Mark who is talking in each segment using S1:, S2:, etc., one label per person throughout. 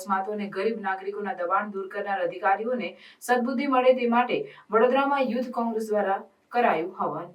S1: અકસ્માતો અને ગરીબ નાગરિકોના દબાણ દૂર કરનાર અધિકારીઓને સદબુદ્ધિ મળે તે માટે વડોદરામાં યુથ કોંગ્રેસ દ્વારા કરાયું હવન.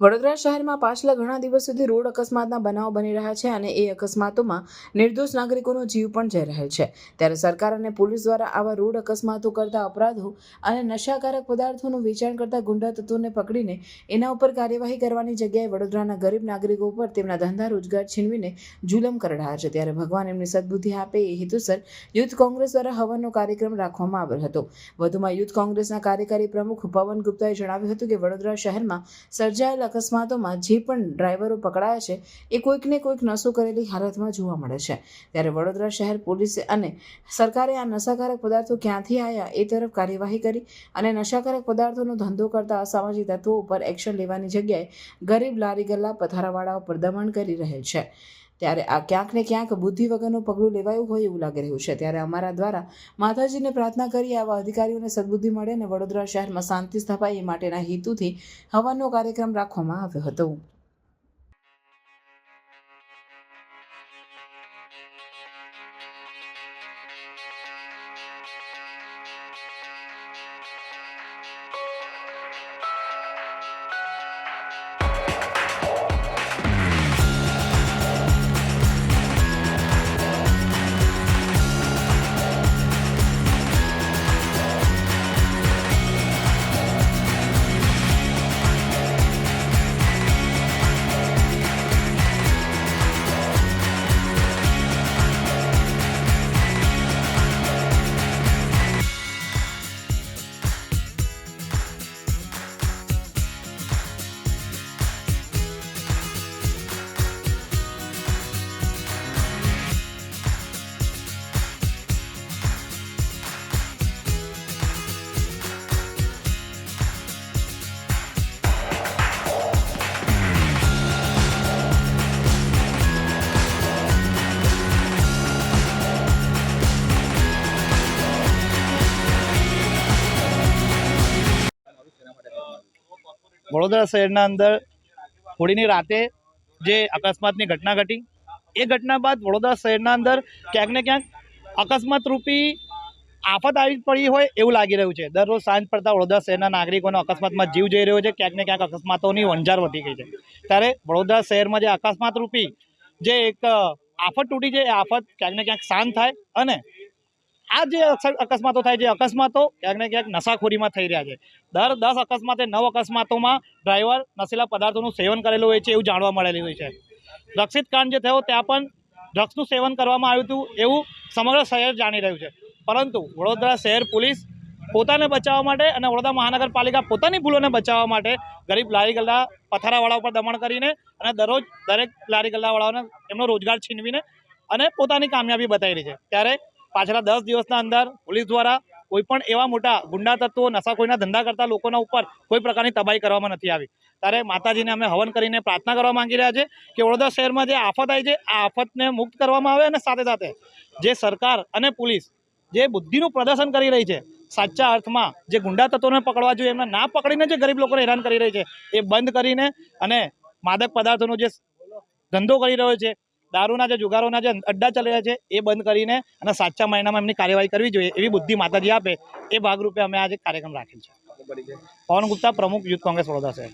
S1: વડોદરા શહેરમાં પાછલા ઘણા દિવસ સુધી રોડ અકસ્માતના બનાવો બની રહ્યા છે અને એ અકસ્માતોમાં નિર્દોષ નાગરિકોનો જીવ પણ જઈ રહ્યો છે. ત્યારે સરકાર અને પોલીસ દ્વારા આવા રોડ અકસ્માતો કરતા અપરાધો અને નશાકારક પદાર્થોનું વેચાણ કરતા ગુંડા તત્વોને પકડીને એના ઉપર કાર્યવાહી કરવાની જગ્યાએ વડોદરાના ગરીબ નાગરિકો ઉપર તેમના ધંધા રોજગાર છીનવીને જુલમ કરડાયા છે. ત્યારે ભગવાન એમની સદબુદ્ધિ આપે એ હેતુસર યુથ કોંગ્રેસ દ્વારા હવનનો કાર્યક્રમ રાખવામાં આવ્યો હતો. વધુમાં યુથ કોંગ્રેસના કાર્યકારી પ્રમુખ પવન ગુપ્તાએ જણાવ્યું હતું કે વડોદરા શહેરમાં સર્જાયેલ અકસ્માતોમાં જે પણ ડ્રાઈવરો પકડાયા છે, એ કોઈકને કોઈક નશો કરેલી હાલતમાં જોવા મળે છે. ત્યારે વડોદરા શહેર પોલીસે અને સરકારે આ નશાકારક પદાર્થો ક્યાંથી આવ્યા એ તરફ કાર્યવાહી કરી અને નશાકારક પદાર્થોનો ધંધો કરતા અસામાજિક તત્વો ઉપર એક્શન લેવાની જગ્યાએ ગરીબ લારી ગલ્લા પથારાવાળાઓ પર દમન કરી રહેલ છે. ત્યારે આ ક્યાંક ને ક્યાંક બુદ્ધિ વગરનું પગલું લેવાયું હોય એવું લાગી રહ્યું છે. ત્યારે અમારા દ્વારા માતાજીને પ્રાર્થના કરી આવા અધિકારીઓને સદબુદ્ધિ મળે અને વડોદરા શહેરમાં શાંતિ સ્થપાય એ માટેના હેતુથી હવનનો કાર્યક્રમ રાખવામાં આવ્યો હતો.
S2: વડોદરા શહેરના અંદર હોળીની રાતે જે અકસ્માતની ઘટના ઘટી, એ ઘટના બાદ વડોદરા શહેરના અંદર ક્યાંક ને ક્યાંક અકસ્માત રૂપી આફત આવી પડી હોય એવું લાગી રહ્યું છે. દરરોજ સાંજ પડતા વડોદરા શહેરના નાગરિકોનો અકસ્માતમાં જીવ જઈ રહ્યો છે. ક્યાંક ને ક્યાંક અકસ્માતોની વંજાર વધી ગઈ છે. ત્યારે વડોદરા શહેરમાં જે અકસ્માત રૂપી જે એક આફત તૂટી છે, એ આફત ક્યાંક ને ક્યાંક શાંત થાય અને આ જે અકસ્માતો થાય છે. અકસ્માતો ક્યાંક ને ક્યાંક નશાખોરીમાં થઈ રહ્યા છે. દર દસ અકસ્માતે નવ અકસ્માતોમાં ડ્રાઈવર નશીલા પદાર્થોનું સેવન કરેલું હોય છે એવું જાણવા મળેલું હોય છે. રક્ષિત કાંડ જે થયો ત્યાં પણ ડ્રગ્સનું સેવન કરવામાં આવ્યું હતું એવું સમગ્ર શહેર જાણી રહ્યું છે. પરંતુ વડોદરા શહેર પોલીસ પોતાને બચાવવા માટે અને વડોદરા મહાનગરપાલિકા પોતાની ભૂલોને બચાવવા માટે ગરીબ લારી ગલ્લા પથારાવાળા ઉપર દમણ કરીને અને દરરોજ દરેક લારી ગલ્લાવાળાઓને એમનો રોજગાર છીનવીને અને પોતાની કામયાબી બતાવી રહી છે. ત્યારે પાછલા દસ દિવસના અંદર પોલીસ દ્વારા કોઈપણ એવા મોટા ગુંડા તત્વો, નશાખોરીના ધંધા કરતા લોકોના ઉપર કોઈ પ્રકારની તબાહી કરવામાં નથી આવી. ત્યારે માતાજીને અમે હવન કરીને પ્રાર્થના કરવા માંગી રહ્યા છે કે વડોદરા શહેરમાં જે આફત આવી છે, આ આફતને મુક્ત કરવામાં આવે અને સાથે સાથે જે સરકાર અને પોલીસ જે બુદ્ધિનું પ્રદર્શન કરી રહી છે, સાચા અર્થમાં જે ગુંડા તત્વોને પકડવા જોઈએ, એમને ના પકડીને જે ગરીબ લોકોને હેરાન કરી રહી છે, એ બંધ કરીને અને માદક પદાર્થોનો જે ધંધો કરી રહ્યો છે દારૂના જે જુગારોના જે અડ્ડા ચાલી રહ્યા છે એ બંધ કરીને અને સાચા મહિનામાં એમની કાર્યવાહી કરવી જોઈએ એવી બુદ્ધિ માતાજી આપે એ ભાગરૂપે અમે આજે કાર્યક્રમ રાખેલ છે. પવન ગુપ્તા પ્રમુખ યુથ કોંગ્રેસ વડોદરા શહેર.